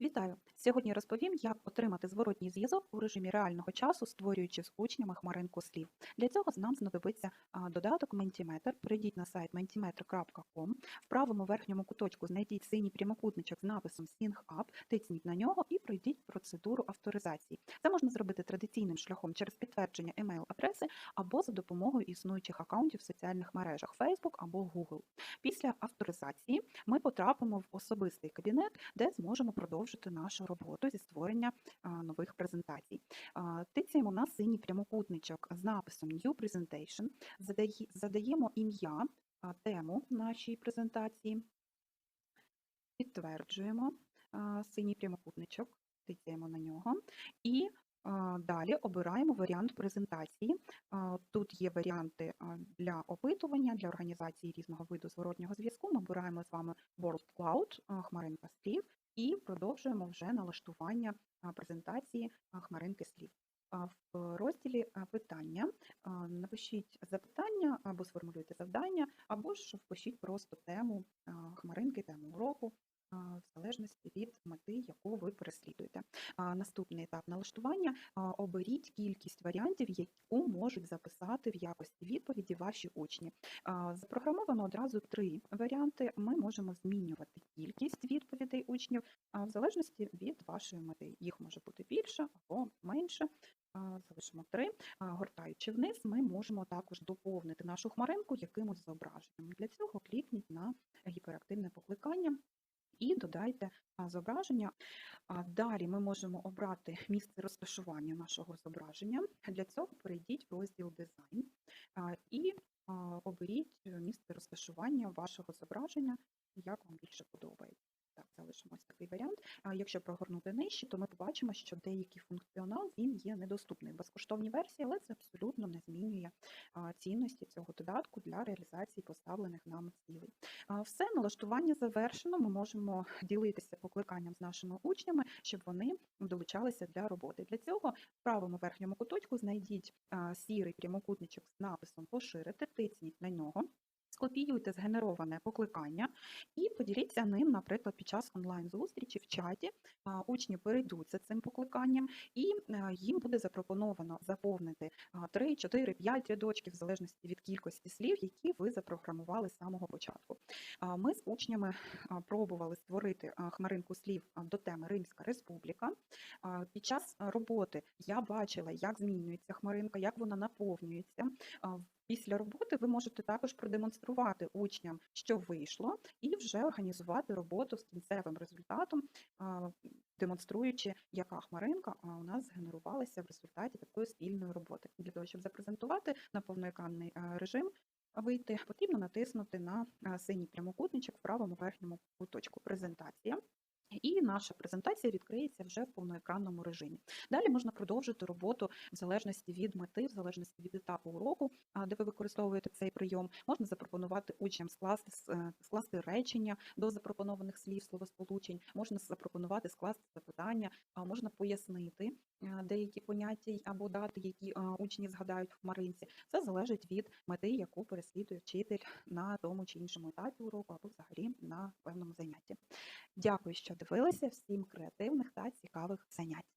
Вітаю! Сьогодні розповім, як отримати зворотній зв'язок у режимі реального часу, створюючи з учнями хмаринку слів. Для цього нам знадобиться додаток Mentimeter. Прийдіть на сайт mentimeter.com. В правому верхньому куточку знайдіть синій прямокутничок з написом Sync Up, тисніть на нього і пройдіть процедуру авторизації. Це можна зробити традиційним шляхом через підтвердження емейл-адреси або за допомогою існуючих акаунтів в соціальних мережах Facebook або Google. Після авторизації ми потрапимо в особистий кабінет, де зможемо продовжити нашу роботу зі створення нових презентацій. Тицяємо на синій прямокутничок з написом New Presentation, задаємо ім'я, тему нашій презентації, підтверджуємо синій прямокутничок, тицяємо на нього і Далі обираємо варіант презентації. Тут є варіанти для опитування, для організації різного виду зворотнього зв'язку. Ми обираємо з вами World Cloud, хмаринка слів, і продовжуємо вже налаштування презентації хмаринки слів. В розділі питання напишіть запитання або сформулюйте завдання, або ж впишіть просто тему хмаринки, тему уроку, в залежності від мети, яку ви переслідуєте. Наступний етап налаштування оберіть кількість варіантів, яку можуть записати в якості відповіді ваші учні. Запрограмовано одразу три варіанти. Ми можемо змінювати кількість відповідей учнів в залежності від вашої мети. Їх може бути більше або менше. Залишимо три. Гортаючи вниз, ми можемо також доповнити нашу хмаринку якимось зображенням. Для цього клікніть на гіперактивне покликання. І додайте зображення. Далі ми можемо обрати місце розташування нашого зображення. Для цього перейдіть в розділ дизайн і оберіть місце розташування вашого зображення, як вам більше подобається. Так, залишимо такий варіант. А якщо прогорнути нижче, то ми побачимо, що деякий функціонал він є недоступний в безкоштовній версії, але це абсолютно не змінює цінності цього додатку для реалізації поставлених нам цілей. Все, налаштування завершено. Ми можемо ділитися покликанням з нашими учнями, щоб вони долучалися для роботи. Для цього в правому верхньому куточку знайдіть сірий прямокутничок з написом Поширити, тисніть на нього. Скопіюйте згенероване покликання і поділіться ним, наприклад, під час онлайн-зустрічі в чаті. Учні перейдуть за цим покликанням, і е, їм буде запропоновано заповнити 3, 4, 5 рядочків, в залежності від кількості слів, які ви запрограмували з самого початку. Ми з учнями пробували створити хмаринку слів до теми Римська Республіка. Під час роботи я бачила, як змінюється хмаринка, як вона наповнюється. Після роботи ви можете також продемонструвати учням, що вийшло, і вже організувати роботу з кінцевим результатом, демонструючи, яка хмаринка у нас згенерувалася в результаті такої спільної роботи. Для того, щоб запрезентувати на повноекранний режим, вийти, потрібно натиснути на синій прямокутничок в правому верхньому куточку презентація. І наша презентація відкриється вже в повноекранному режимі. Далі можна продовжити роботу в залежності від мети, в залежності від етапу уроку, де ви використовуєте цей прийом. Можна запропонувати учням скласти е, скласти речення до запропонованих слів, словосполучень, можна запропонувати скласти запитання, можна пояснити е, деякі поняття або дати, які учні згадають в хмаринці. Це залежить від мети, яку переслідує вчитель на тому чи іншому етапі уроку, або взагалі на певному занятті. Дякую, що дивилися. Всім креативних та цікавих занять.